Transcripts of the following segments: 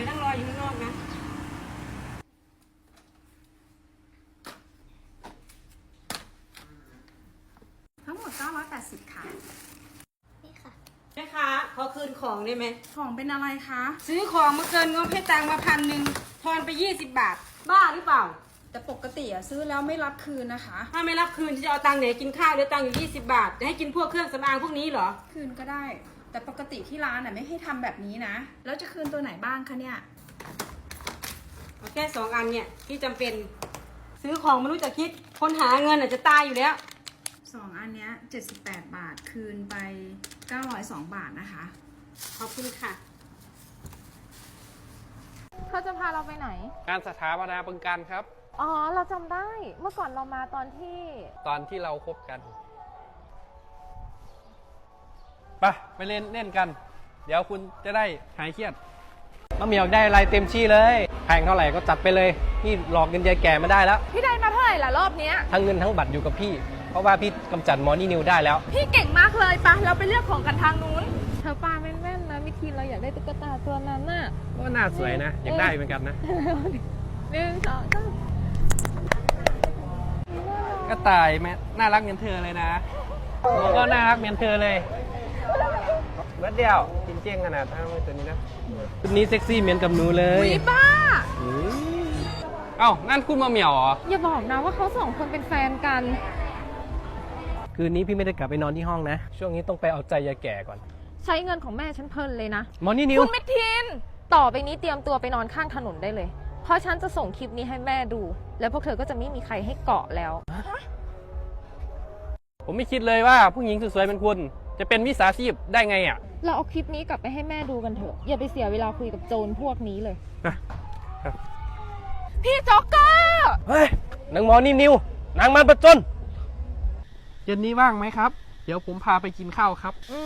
ดี๋ยวนั่งรออยู่ข้างนอกนะทั้งหมด980ค่ะนี่ค่ะแม่ค้าขอคืนของได้ไหม ของเป็นอะไรคะซื้อของมาเกินงบให้ตังค์มาพันหนึ่งทอนไปยี่สิบบาท บ้าหรือเปล่า แต่ปกติอะซื้อแล้วไม่รับคืนนะคะ ถ้าไม่รับคืนจะเอาตังค์ไหนกินข้าวเหลือตังค์อยู่ยี่สิบบาทจะให้กินพวกเครื่องสำอางพวกนี้เหรอ คืนก็ได้ แต่ปกติที่ร้านอะไม่ให้ทำแบบนี้นะ แล้วจะคืนตัวไหนบ้างคะเนี่ย เอาแค่สองอันเนี่ยที่จำเป็นซื้อของไม่รู้จะคิดคนหาเงินอาจจะตายอยู่แล้ว สองอันเนี้ย78 บาทคืนไป 902 บาทนะคะ ขอบคุณค่ะ เขาจะพาเราไปไหนการสถาปนาบึงการครับ อ๋อ เราจำได้ เมื่อก่อนเรามาตอนที่ ตอนที่เราคบกัน ไปไปเล่นเล่นกัน เดี๋ยวคุณจะได้หายเครียดมะเหมียวได้อะไรเต็มที่เลยแพงเท่าไหร่ก็จัดไปเลยนี่หลอกเงินยายแก่มาได้แล้ว พี่ได้มาเท่าไหร่ล่ะรอบเนี้ย ทั้งเงินทั้งบัตรอยู่กับพี่ เพราะว่าพี่กำจัดหมอนี่นิวได้แล้ว พี่เก่งมากเลยปะเราไปเลือกของกันทางนู้น เธอปาแม่นๆนะมิทีเราอยากได้ตุ๊กตาตัวนั้นน่ะก็น่าสวยนะอยากได้เหมือนกันนะหนึ่งสองสามก็ตายแม่น่ารักเหมือนเธอเลยนะหนูก็น่ารักเหมือนเธอเลย เบิดเดียวกินเจ้งขนาดทั้งตัวนี้นะตัวนี้เซ็กซี่เหมือนกับหนูเลยอุ๊ยบ้าอืมเอ้านั่นคุณมาเหมียวเหรอ อย่าบอกนะว่าเขาสองคนเป็นแฟนกัน คืนนี้พี่ไม่ได้กลับไปนอนที่ห้องนะ ช่วงนี้ต้องไปเอาใจยายแก่ก่อนใช้เงินของแม่ฉันเพลินเลยนะหมอนี่นิว คุณมิทิน ต่อไปนี้เตรียมตัวไปนอนข้างถนนได้เลย เพราะฉันจะส่งคลิปนี้ให้แม่ดู แล้วพวกเธอก็จะไม่มีใครให้เกาะแล้ว ผมไม่คิดเลยว่าผู้หญิงสวยๆเป็นคุณ จะเป็นวิสาชีพได้ไงอะ เราเอาคลิปนี้กลับไปให้แม่ดูกันเถอะ อย่าไปเสียเวลาคุยกับโจรพวกนี้เลย นะครับ พี่จ็อกเกอร์เฮ้ยนางหมอนี่นิวนางมันประจน เย็นนี้ว่างไหมครับ เดี๋ยวผมพาไปกินข้าวครับ อื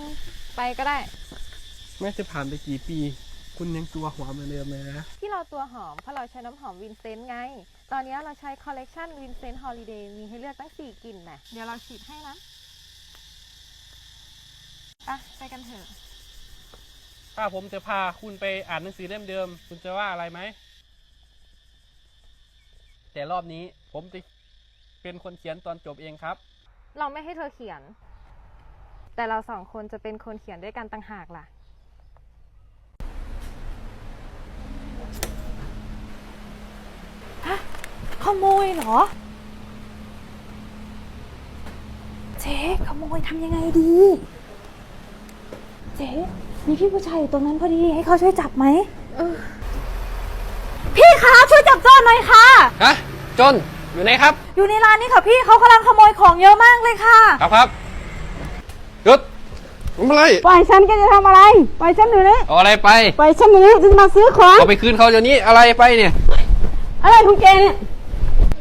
มไปก็ได้ แม้จะผ่านไปกี่ปี คุณยังตัวหัวเหมือนเดิมเลยนะ ที่เราตัวหอมเพราะเราใช้น้ำหอมวินเซนต์ไง ตอนนี้เราใช้คอลเลกชันวินเซนต์ฮอลิเดย์มีให้เลือกตั้ง 4กลิ่นนะเดี๋ยวเราฉีดให้นะ ไปไปกันเถอะ ถ้าผมจะพาคุณไปอ่านหนังสือเล่มเดิม คุณจะว่าอะไรไหม แต่รอบนี้ผมจะเป็นคนเขียนตอนจบเองครับ เราไม่ให้เธอเขียน แต่เราสองคนจะเป็นคนเขียนด้วยกันต่างหากล่ะ ขโมยเหรอ เจ๊ขโมยทำยังไงดี เจ๊มีพี่ผู้ชายอยู่ตรงนั้นพอดีให้เขาช่วยจับไหมพี่คะช่วยจับโจรหน่อยค่ะ ฮะจนอยู่ไหนครับ อยู่ในร้านนี้ค่ะพี่เขากำลังขโมยของเยอะมากเลยค่ะ ครับครับหยุดทำอะไรปล่อยฉันแกจะทำอะไร ปล่อยฉันหนูนี่เอาอะไรไปปล่อยฉันหนูนี่จะมาซื้อของเอาไปคืนเขาเดี๋ยวนี้อะไรไปเนี่ย อะไรของแกเนี่ย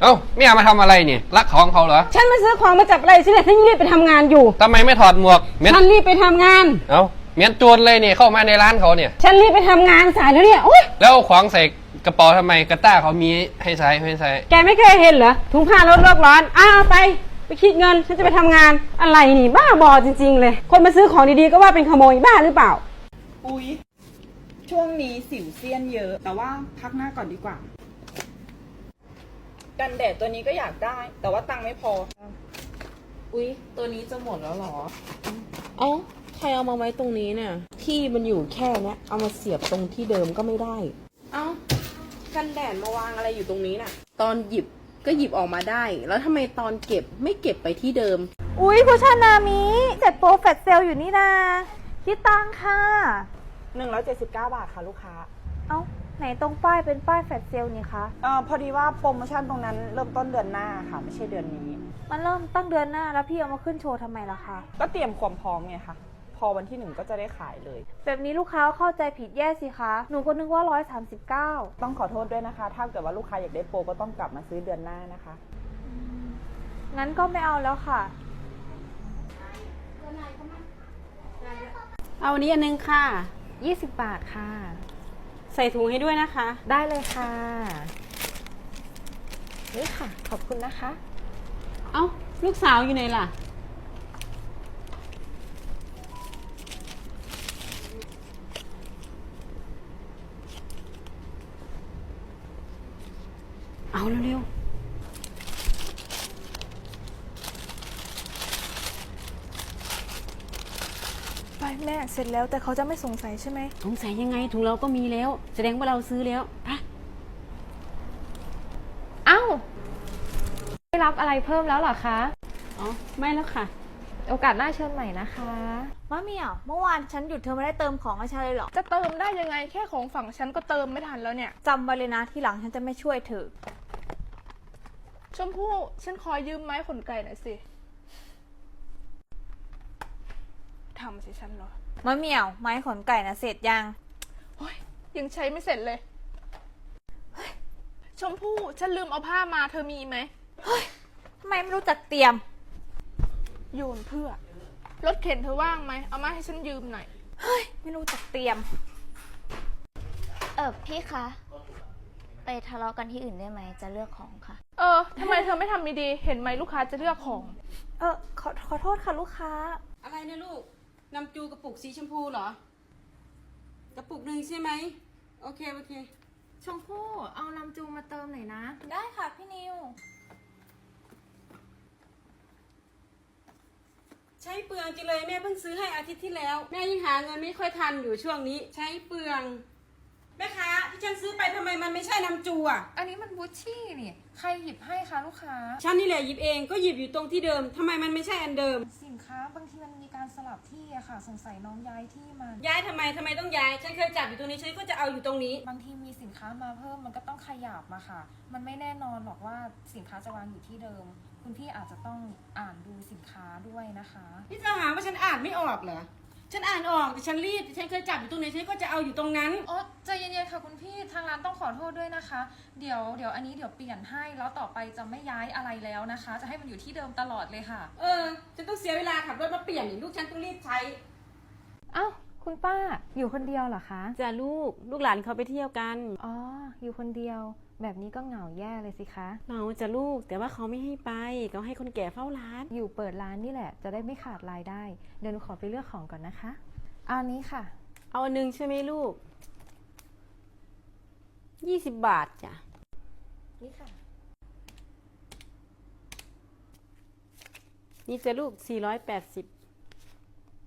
เอ้าไม่เอามาทำอะไรเนี่ยรักของเขาเหรอฉันมาซื้อของมาจับอะไรฉันเนี่ยฉันรีบไปทำงานอยู่ทำไมไม่ถอดหมวกเหม็นฉันรีบไปทำงาน เอ้า เหม็นโจรเลยเนี่ยเข้ามาในร้านเขาเนี่ย ฉันรีบไปทำงานสายแล้วเนี่ยโอ๊ยแล้วเอาของใส่กระเป๋าทำไมกระต้าเขามีให้ใช้ให้ใช้ แกไม่เคยเห็นเหรอถุงผ้าลดโลกร้อนอ้าวเอาไป ไปคิดเงิน ฉันจะไปทำงานอะไรนี่บ้าบอจริง ๆ เลย คนมาซื้อของดีๆก็ว่าเป็นขโมยบ้าหรือเปล่า อุ๊ย ช่วงนี้สิวเซียนเยอะ แต่ว่าพักหน้าก่อนดีกว่า กันแดดตัวนี้ก็อยากได้ แต่ว่าตังค์ไม่พอ อุ๊ย ตัวนี้จะหมดแล้วเหรอ เอ้า ใครเอามาไว้ตรงนี้เนี่ย ที่มันอยู่แค่เนี้ย เอามาเสียบตรงที่เดิมก็ไม่ได้ เอ้ากันแดดมาวางอะไรอยู่ตรงนี้น่ะ ตอนหยิบก็หยิบออกมาได้ แล้วทำไมตอนเก็บไม่เก็บไปที่เดิม อุ๊ยผู้ชานามิเจ็ดโปรแฟตเซลอยู่นี่นาคิดตังค่ะ 179 บาทค่ะลูกค้า เอ้า ไหนตรงป้ายเป็นป้ายแฟตเซลนี่คะ เอ่อพอดีว่าโปรโมชั่นตรงนั้นเริ่มต้นเดือนหน้าค่ะ ไม่ใช่เดือนนี้ มันเริ่มตั้งเดือนหน้าแล้วพี่เอามาขึ้นโชว์ทำไมล่ะคะ ก็เตรียมความพร้อมไงคะ พอวันที่หนึ่งก็จะได้ขายเลย แบบนี้ลูกค้าเข้าใจผิดแย่สิคะ หนูก็นึกว่า 139 ต้องขอโทษด้วยนะคะ ถ้าเกิดว่าลูกค้าอยากได้โปรก็ต้องกลับมาซื้อเดือนหน้านะคะ งั้นก็ไม่เอาแล้วค่ะ เอาอันนี้อันนึงค่ะ 20 บาทค่ะ ใส่ถุงให้ด้วยนะคะ ได้เลยค่ะ นี่ค่ะ ขอบคุณนะคะ เอ้า ลูกสาวอยู่ไหนล่ะ เอาเร็วไปแม่เสร็จแล้วแต่เขาจะไม่สงสัยใช่ไหม ๆสงสัยยังไงถุงเราก็มีแล้ว แสดงว่าเราซื้อแล้วไปเอ้า ไม่รับอะไรเพิ่มแล้วเหรอคะ อ๋อไม่แล้วค่ะ โอกาสหน้าเชิญใหม่นะคะ มะเหมี่ยว เมื่อวานฉันหยุดเธอไม่ได้เติมของให้ฉันเลยเหรอจะเติมได้ยังไงแค่ของฝั่งฉันก็เติมไม่ทันแล้วเนี่ย จำไว้เลยนะที่หลังฉันจะไม่ช่วยเธอ ชมพู่ฉันขอยืมไม้ขนไก่หน่อยสิทำสิฉันเหรอมะเหมี่ยว ไม้ขนไก่นะเสร็จยังโอ้ยยังใช้ไม่เสร็จเลยเฮ้ยชมพู่ฉันลืมเอาผ้ามาเธอมีไหมทำไมไม่รู้จักเตรียม โยนเพื่อ รถเข็นเธอว่างไหม เอามาให้ฉันยืมหน่อยไม่รู้จักเตรียม เออพี่คะ ไปทะเลาะกันที่อื่นได้ไหม จะเลือกของค่ะเออทำไมเธอไม่ทำดีๆเห็นไหมลูกค้าจะเลือกของ เออขอขอโทษค่ะลูกค้า อะไรเนี่ยลูกน้ำจูกระปุกสีชมพูเหรอ กระปุกหนึ่งใช่ไหม โอเค โอเค ชมพู่เอาลำจูมาเติมหน่อยนะ ได้ค่ะพี่นิว ใช้เปลืองจังเลยแม่เพิ่งซื้อให้อาทิตย์ที่แล้ว แม่ยังหาเงินไม่ค่อยทันอยู่ช่วงนี้ ใช้เปลือง แม่ค้าที่ฉันซื้อไปทำไมมันไม่ใช่น้ำจูอะ อันนี้มันบูชชี่นี่ ใครหยิบให้คะลูกค้า ฉันนี่แหละหยิบเองก็หยิบอยู่ตรงที่เดิมทำไมมันไม่ใช่อันเดิม สินค้าบางทีมันมีการสลับที่อะค่ะ สงสัยน้องย้ายที่มา ย้ายทำไมทำไมต้องย้าย ฉันเคยจับอยู่ตรงนี้ฉันก็จะเอาอยู่ตรงนี้ บางทีมีสินค้ามาเพิ่มมันก็ต้องขยับมาค่ะ มันไม่แน่นอนหรอกว่าสินค้าจะวางอยู่ที่เดิม คุณพี่อาจจะต้องอ่านดูสินค้าด้วยนะคะนี่เธอหาว่าฉันอ่านไม่ออกเหรอ ฉันอ่านออกแต่ฉันรีบฉันเคยจับอยู่ตรงนี้ฉันก็จะเอาอยู่ตรงนั้นอ๋อใจเย็นๆค่ะคุณพี่ทางร้านต้องขอโทษด้วยนะคะ เดี๋ยวเดี๋ยวอันนี้เดี๋ยวเปลี่ยนให้แล้วต่อไปจะไม่ย้ายอะไรแล้วนะคะ จะให้มันอยู่ที่เดิมตลอดเลยค่ะ เออ ฉันต้องเสียเวลาขับรถมาเปลี่ยนอีกลูกฉันต้องรีบใช้ เอ้าคุณป้าอยู่คนเดียวเหรอคะจะลูก ลูกหลานเขาไปเที่ยวกัน อ๋อ อยู่คนเดียว แบบนี้ก็เหงาแย่เลยสิคะเราจะลูกแต่ว่าเขาไม่ให้ไปเขาให้คนแก่เฝ้าร้าน อยู่เปิดร้านนี่แหละ จะได้ไม่ขาดรายได้ เดี๋ยวหนูขอไปเลือกของก่อนนะคะเอาอันนี้ค่ะ เอาอันหนึงใช่ไหมลูกยี่สิบบาทจ้ะนี่ค่ะ นี่จะลูกสี่ร้อยแปดสิบ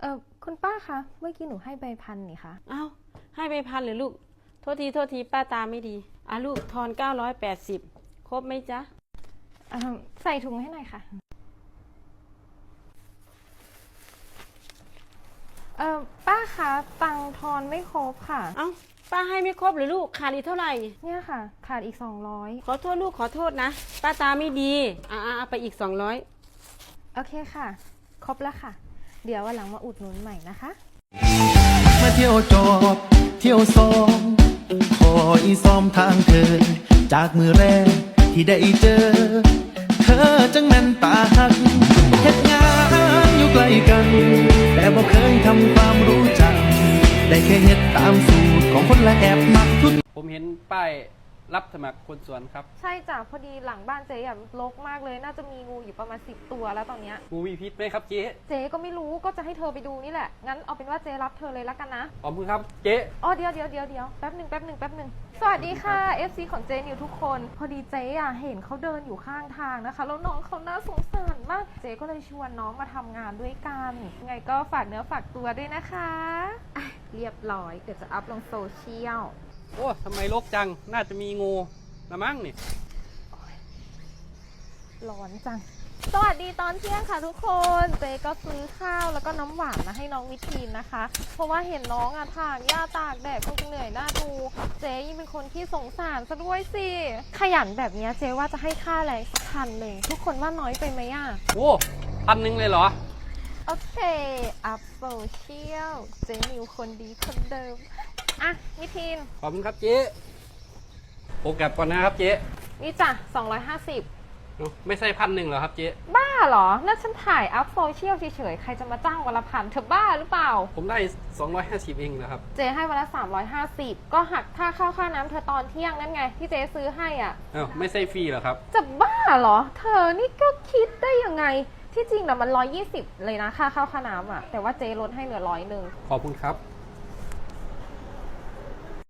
เออคุณป้าคะ เมื่อกี้หนูให้ใบพันนี่คะ อ้าวให้ไปพันเลยลูก โทษทีโทษทีป้าตาไม่ดี อะลูกทอนเก้าร้อยแปดสิบครบไหมจ๊ะ เอิ่มใส่ถุงให้หน่อยค่ะ เออป้าคะตังค์ทอนไม่ครบค่ะ เอ้า ป้าให้ไม่ครบเลยลูกขาดอีกเท่าไหร่ เนี่ยค่ะ ขาดอีก200ขอโทษลูกขอโทษนะ ป้าตาไม่ดี อะอะเอาไปอีกสองร้อยโอเคค่ะ ครบแล้วค่ะ เดี๋ยววันหลังมาอุดหนุนใหม่นะคะ มาเที่ยวจอบ เที่ยวซอง คอยซ้อมทางเธอ จากมือแรกที่ได้เจอ เธอจังแม่นตาหักเฮ็ดงานอยู่ใกล้กัน แต่บ่เคยทำความรู้จัก ได้แค่เฮ็ดตามสูตรของคนละแอบมักทุกผมเห็นป้าย รับสมัครคนสวนครับ ใช่จ้ะพอดีหลังบ้านเจ๊อะรกมากเลย น่าจะมีงูอยู่ประมาณ10ตัวแล้วตอนเนี้ยงูมีพิษไหมครับเจ๊เจ๊ก็ไม่รู้ก็จะให้เธอไปดูนี่แหละ งั้นเอาเป็นว่าเจ๊รับเธอเลยละกันนะขอบคุณครับเจ๊อ๋อเดี๋ยวเดี๋ยวเดี๋ยวเดี๋ยวแป๊บหนึ่งแป๊บหนึ่งแป๊บหนึ่งสวัสดีค่ะ FC ของเจนิวทุกคน พอดีเจ๊อะเห็นเขาเดินอยู่ข้างทางนะคะ แล้วน้องเขาน่าสงสารมาก เจ๊ก็เลยชวนน้องมาทำงานด้วยกันยังไงก็ฝากเนื้อฝากตัวด้วยนะคะอะเรียบร้อยเดี๋ยวจะอัพลงโซเชียล โอ้ทำไมรกจัง น่าจะมีงูละมั้งนี่ร้อนจัง สวัสดีตอนเที่ยงค่ะทุกคน เจ๊ก็ซื้อข้าวแล้วก็น้ำหวานมาให้น้องวิทีนนะคะ เพราะว่าเห็นน้องอะถางหญ้าตากแดดคงจะเหนื่อยหน้าดู เจ๊ยิ่งเป็นคนที่สงสารซะด้วยสิ ขยันแบบเนี้ยเจ๊ว่าจะให้ค่าแรงสักพันหนึ่งทุกคนว่าน้อยไปไหมอะโอ้พันหนึ่งเลยเหรอ โอเค อัพโซเชียล เจ๊นิวคนดีคนเดิม อะวิทีน ขอบคุณครับเจ๊โอกลับก่อนนะครับเจ๊นี่จ้ะ250เอ้าไม่ใช่พันหนึ่งเหรอครับเจ๊บ้าเหรอ นั่นฉันถ่ายอัพโซเชียลเฉยๆ ใครจะมาจ้างวันละพันเธอบ้าหรือเปล่า ผมได้ 250 เองนะครับ เจให้วันละ 350 ก็หักค่าข้าวค่าน้ำเธอตอนเที่ยงนั่นไง ที่เจซื้อให้อะ เอ้าไม่ใช่ฟรีเหรอครับ จะบ้าเหรอ เธอนี่ก็คิดได้ยังไง ที่จริงนะมัน 120 เลยนะค่าข้าวค่าน้ำอะ แต่ว่าเจลดให้เหลือร้อยหนึ่งขอบคุณครับ